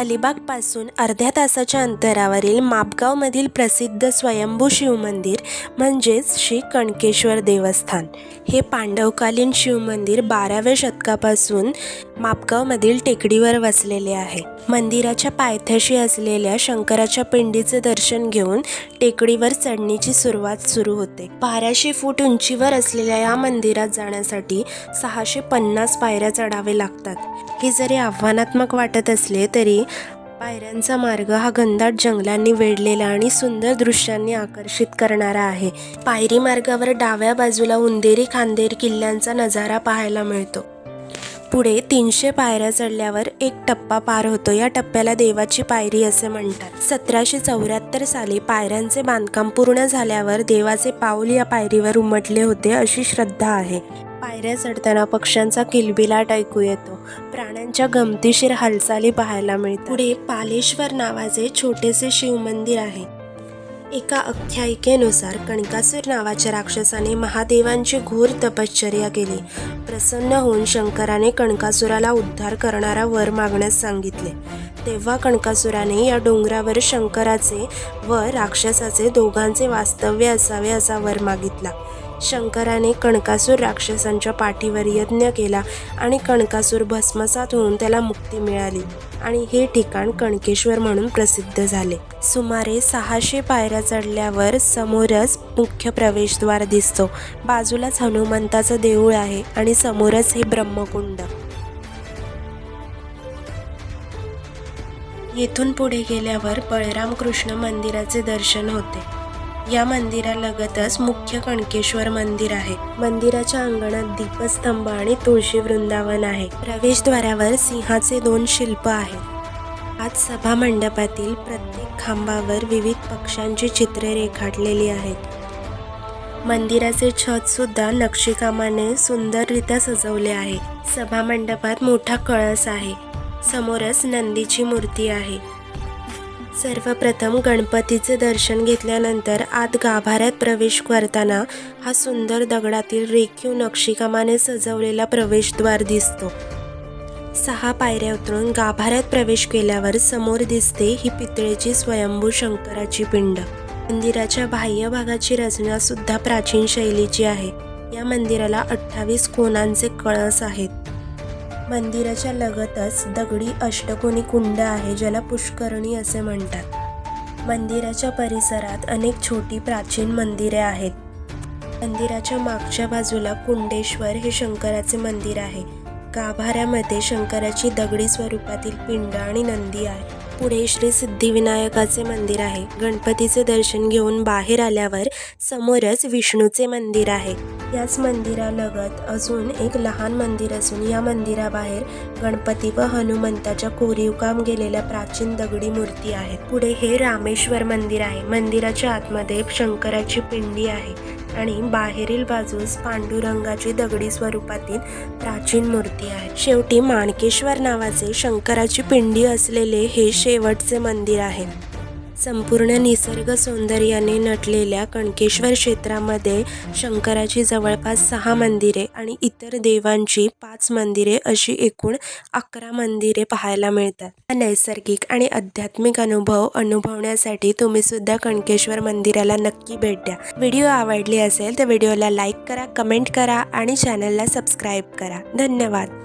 अलिबागपासून अर्ध्या तासाच्या अंतरावरील मापगावमधील प्रसिद्ध स्वयंभू शिवमंदिर म्हणजेच श्री कणकेश्वर देवस्थान. हे पांडवकालीन शिवमंदिर बाराव्या शतकापासून मापगावमधील टेकडीवर वसलेले आहे. मंदिराच्या पायथ्याशी असलेल्या शंकराच्या पिंडीचे दर्शन घेऊन टेकडीवर चढणीची सुरुवात सुरू होते. बाराशे फूट उंचीवर असलेल्या या मंदिरात जाण्यासाठी सहाशे पन्नास पायऱ्या चढावे लागतात. हे जरी आव्हानात्मक वाटत असले तरी पायऱ्यांचा मार्ग हा घनदाट जंगलांनी वेढलेला आणि सुंदर दृश्यांनी आकर्षित करणारा आहे. पायरी मार्गावर डाव्या बाजूला उंदेरी खांदेर किल्ल्यांचा नजारा पाहायला मिळतो. पुढे तीनशे पायऱ्या चढल्यावर एक टप्पा पार होतो. या टप्प्याला देवाची पायरी असे म्हणतात. सतराशे चौऱ्याहत्तर साली पायऱ्यांचे बांधकाम पूर्ण झाल्यावर देवाचे पाऊल या पायरीवर उमटले होते अशी श्रद्धा आहे. पायऱ्या चढताना पक्ष्यांचा किलबिलाट ऐकू येतो. प्राण्यांच्या गमतीशीर हालचाली पाहायला मिळतात. पुढे पालेश्वर नावाचे छोटेसे शिवमंदिर आहे. एका आख्यायिकेनुसार कणकासूर नावाच्या राक्षसाने महादेवांची घोर तपश्चर्या केली. प्रसन्न होऊन शंकराने कणकासुराला उद्धार करणारा वर मागण्यास सांगितले. तेव्हा कणकासुराने या डोंगरावर शंकराचे व राक्षसाचे दोघांचे वास्तव्य असावे असा वर मागितला. शंकराने कणकासूर राक्षसांच्या पाठीवर यज्ञ केला आणि कणकासूर भस्मसात होऊन त्याला मुक्ती मिळाली आणि हे ठिकाण कणकेश्वर म्हणून प्रसिद्ध झाले. सुमारे सहाशे पायऱ्या चढल्यावर समोरच मुख्य प्रवेशद्वार दिसतो. बाजूलाच हनुमंताचं देऊळ आहे आणि समोरच हे ब्रह्मकुंड. येथून पुढे गेल्यावर बळराम कृष्ण मंदिराचे दर्शन होते. या मंदिरालगतच मुख्य कणकेश्वर मंदिर आहे. मंदिराच्या अंगणात दीपस्तंभ आणि तुळशी वृंदावन आहे. प्रवेशद्वारावर सिंहाचे दोन शिल्प आहेत. आज सभा मंडपातील प्रत्येक खांबावर विविध पक्ष्यांची चित्रे रेखाटलेली आहेत. मंदिराचे छत सुद्धा नक्षीकामाने सुंदररित्या सजवले आहे. सभा मंडपात मोठा कळस आहे. समोरच नंदीची मूर्ती आहे. सर्वप्रथम गणपतीचे दर्शन घेतल्यानंतर आत गाभाऱ्यात प्रवेश करताना हा सुंदर दगडातील रेखीव नक्षीकामाने सजवलेला प्रवेशद्वार दिसतो. सहा पायऱ्या उतरून गाभाऱ्यात प्रवेश केल्यावर समोर दिसते ही पितळेची स्वयंभू शंकराची पिंड. मंदिराच्या बाह्य भागाची रचना सुद्धा प्राचीन शैलीची आहे. या मंदिराला अठ्ठावीस कोणांचे कळस आहेत. मंदिराच्या लगतच दगडी अष्टकोनी कुंड आहे ज्याला पुष्करणी असे म्हणतात. मंदिराच्या परिसरात अनेक छोटी प्राचीन मंदिरे आहेत. मंदिराच्या मागच्या बाजूला कुंडेश्वर हे शंकराचे मंदिर आहे. गाभाऱ्यामध्ये शंकराची दगडी स्वरूपातील पिंड आणि नंदी आहे. पुढे श्री सिद्धिविनायकाचे मंदिर आहे. गणपतीचे दर्शन घेऊन बाहेर आल्यावर समोरच विष्णूचे मंदिर आहे. याच मंदिरालगत अजून एक लहान मंदिर असून या मंदिराबाहेर गणपती व हनुमंताच्या कोरीव काम गेलेल्या प्राचीन दगडी मूर्ती आहेत. पुढे हे रामेश्वर मंदिर आहे. मंदिराच्या आतमध्ये शंकराची पिंडी आहे आणि बाहेरील बाजूस पांडुरंगाची दगडी स्वरूपातील प्राचीन मूर्ती आहे शेवटी माणकेश्वर नावाचे शंकराची पिंडी असलेले हे शेवटचे मंदिर आहे. संपूर्ण निसर्ग सौंदर्याने नटलेल्या कणकेश्वर क्षेत्रामध्ये शंकराची जवळपास सहा मंदिरे आणि इतर देवांची पाच मंदिरे अशी एकूण अकरा मंदिरे पाहायला मिळतात. हा नैसर्गिक आणि आध्यात्मिक अनुभव अनुभवण्यासाठी तुम्ही सुद्धा कणकेश्वर मंदिराला नक्की भेट द्या. व्हिडिओ आवडली असेल तर व्हिडिओला लाईक करा कमेंट करा आणि चॅनलला सबस्क्राईब करा. धन्यवाद.